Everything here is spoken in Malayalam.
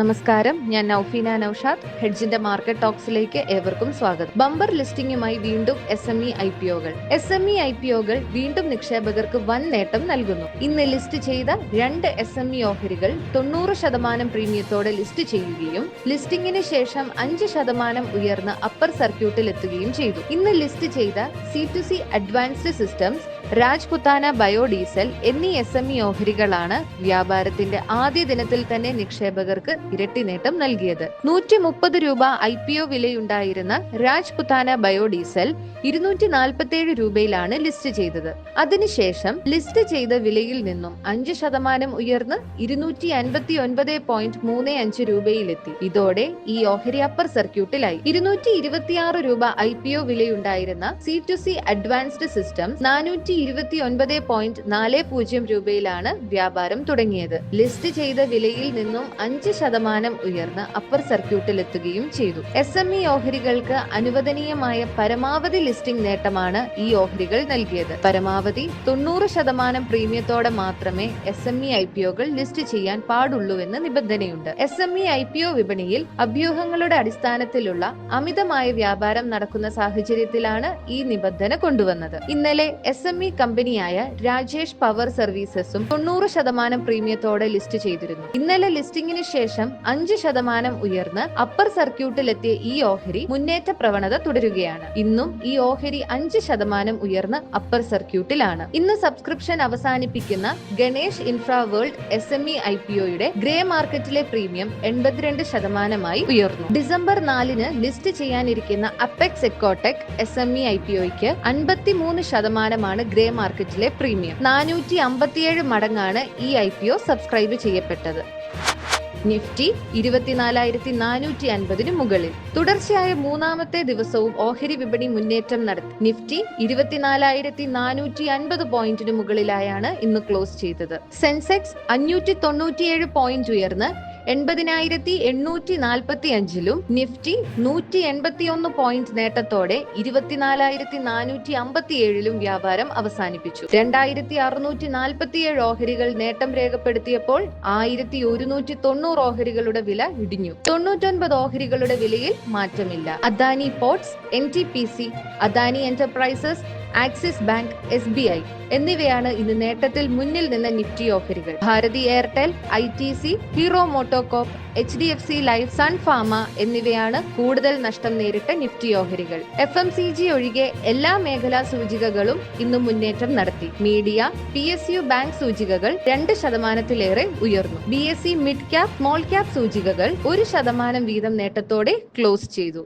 നമസ്കാരം. ഞാൻ നൌഫീന നൌഷാദ്. ഹെഡ്ജിന്റെ മാർക്കറ്റ് ടോക്സിലേക്ക് ഏവർക്കും സ്വാഗതം. ബമ്പർ ലിസ്റ്റിംഗുമായി വീണ്ടും S M E I P ഒകൾ. S M E I P ഒകൾ വീണ്ടും നിക്ഷേപകർക്ക് വൻ നേട്ടം നൽകുന്നു. ഇന്ന് ലിസ്റ്റ് ചെയ്ത രണ്ട് എസ് എം ഇ ഓഹരികൾ തൊണ്ണൂറ് ശതമാനം പ്രീമിയത്തോടെ ലിസ്റ്റ് ചെയ്യുകയും ലിസ്റ്റിംഗിന് ശേഷം അഞ്ച് ശതമാനം ഉയർന്ന് അപ്പർ സർക്യൂട്ടിൽ എത്തുകയും ചെയ്തു. ഇന്ന് ലിസ്റ്റ് ചെയ്ത C two C advanced systems Rajputana biodiesel എന്നീ എസ് എം ഇ ഓഹരികളാണ് വ്യാപാരത്തിന്റെ ആദ്യ ദിനത്തിൽ തന്നെ നിക്ഷേപകർക്ക് ഇരട്ടി നേട്ടം നൽകിയത്. നൂറ്റി മുപ്പത് രൂപ ഐ പി ഒ വിലയുണ്ടായിരുന്ന രാജ്പുത്താന ബയോഡീസൽ ഇരുന്നൂറ്റി നാൽപ്പത്തി ഏഴ് രൂപയിലാണ് ലിസ്റ്റ് ചെയ്തത്. അതിനുശേഷം ലിസ്റ്റ് ചെയ്ത വിലയിൽ നിന്നും അഞ്ച് ശതമാനം ഉയർന്ന് ഇരുന്നൂറ്റി അൻപത്തി ഒൻപത് പോയിന്റ് മൂന്ന് അഞ്ച് രൂപയിലെത്തി. ഇതോടെ ഈ ഓഹരി അപ്പർ സർക്യൂട്ടിലായി. ഇരുന്നൂറ്റി ഇരുപത്തിയാറ് രൂപ I P O വിലയുണ്ടായിരുന്ന C two C advanced system നാനൂറ്റി ഇരുപത്തി ഒൻപത് പോയിന്റ് നാല് പൂജ്യം രൂപയിലാണ് വ്യാപാരം തുടങ്ങിയത്. ലിസ്റ്റ് ചെയ്ത വിലയിൽ നിന്നും അഞ്ച് ശതമാനം ഉയർന്ന് അപ്പർ സർക്യൂട്ടിൽ എത്തുകയും ചെയ്തു. എസ് എം ഇ ഓഹരികൾക്ക് അനുവദനീയമായ പരമാവധി ലിസ്റ്റിംഗ് നേട്ടമാണ് ഈ ഓഹരികൾ നൽകിയത്. പരമാവധി തൊണ്ണൂറ് ശതമാനം പ്രീമിയത്തോടെ മാത്രമേ S M E I P ഒകൾ list ചെയ്യാൻ പാടുള്ളൂവെന്ന് നിബന്ധനയുണ്ട്. S M E I P O വിപണിയിൽ അഭ്യൂഹങ്ങളുടെ അടിസ്ഥാനത്തിലുള്ള അമിതമായ വ്യാപാരം നടക്കുന്ന സാഹചര്യത്തിലാണ് ഈ നിബന്ധന കൊണ്ടുവന്നത്. ഇന്നലെ എസ് എം ഇ കമ്പനിയായ രാജേഷ് പവർ സർവീസസും തൊണ്ണൂറ് ശതമാനം പ്രീമിയത്തോടെ ലിസ്റ്റ് ചെയ്തിരുന്നു. ഇന്നലെ ലിസ്റ്റിംഗിന് ശേഷം അഞ്ച് ശതമാനം ഉയർന്ന് അപ്പർ സർക്യൂട്ടിലെത്തിയ ഈ ഓഹരി മുന്നേറ്റ പ്രവണത തുടരുകയാണ്. ഇന്നും ഈ ഓഹരി അഞ്ച് ശതമാനം ഉയർന്ന് അപ്പർ സർക്യൂട്ടിലാണ്. ഇന്ന് സബ്സ്ക്രിപ്ഷൻ അവസാനിപ്പിക്കുന്ന Ganesh infra world S M E I P ഒയുടെ ഗ്രേ മാർക്കറ്റിലെ പ്രീമിയം എൺപത്തിരണ്ട് ശതമാനമായി ഉയർന്നു. ഡിസംബർ നാലിന് list ചെയ്യാനിരിക്കുന്ന apex ecotech S M E I P ഒയ്ക്ക് അൻപത്തിമൂന്ന് ശതമാനമാണ് ഗ്രേ മാർക്കറ്റിലെ പ്രീമിയം. നാനൂറ്റി അമ്പത്തിയേഴ് മടങ്ങാണ് ഈ ഐ പി ഒ സബ്സ്ക്രൈബ് ചെയ്യപ്പെട്ടത്. നിഫ്റ്റി ഇരുപത്തിനാലായിരത്തി നാനൂറ്റി അൻപതിന് മുകളിൽ. തുടർച്ചയായ മൂന്നാമത്തെ ദിവസവും ഓഹരി വിപണി മുന്നേറ്റം നടത്തി. നിഫ്റ്റി ഇരുപത്തിനാലായിരത്തി നാനൂറ്റി അൻപത് പോയിന്റിന് മുകളിലായാണ് ഇന്ന് ക്ലോസ് ചെയ്തത്. സെൻസെക്സ് അഞ്ഞൂറ്റി തൊണ്ണൂറ്റിയേഴ് പോയിന്റ് ഉയർന്ന് എൺപതിനായിരത്തി എണ്ണൂറ്റി നാൽപ്പത്തി അഞ്ചിലും നിഫ്റ്റി നൂറ്റി എൺപത്തി ഒന്ന് പോയിന്റ് നേട്ടത്തോടെ ഇരുപത്തിനാലായിരത്തി നാനൂറ്റി അമ്പത്തി ഏഴിലും വ്യാപാരം അവസാനിപ്പിച്ചു. രണ്ടായിരത്തി അറുന്നൂറ്റി നാൽപ്പത്തിയേഴ് ഓഹരികൾ നേട്ടം രേഖപ്പെടുത്തിയപ്പോൾ ആയിരത്തി ഒരുന്നൂറ്റി തൊണ്ണൂറ് ഓഹരികളുടെ വില ഇടിഞ്ഞു. തൊണ്ണൂറ്റൊൻപത് ഓഹരികളുടെ വിലയിൽ മാറ്റമില്ല. Adani Ports N T P C Adani Enterprises Axis Bank S B I എന്നിവയാണ് ഇന്ന് നേട്ടത്തിൽ മുന്നിൽ നിന്ന നിഫ്റ്റി ഓഹരികൾ. Bharti Airtel I T C Hero MotoCorp H D F C Life Sun Pharma എന്നിവയാണ് കൂടുതൽ നഷ്ടം നേരിട്ട നിഫ്റ്റി ഓഹരികൾ. എഫ് എം സി ജി ഒഴികെ എല്ലാ മേഖലാ സൂചികകളും ഇന്ന് മുന്നേറ്റം നടത്തി. Media P S U bank സൂചികകൾ രണ്ട് ശതമാനത്തിലേറെ ഉയർന്നു. B S C mid cap small cap സൂചികകൾ ഒരു ശതമാനം വീതം നേട്ടത്തോടെ ക്ലോസ് ചെയ്തു.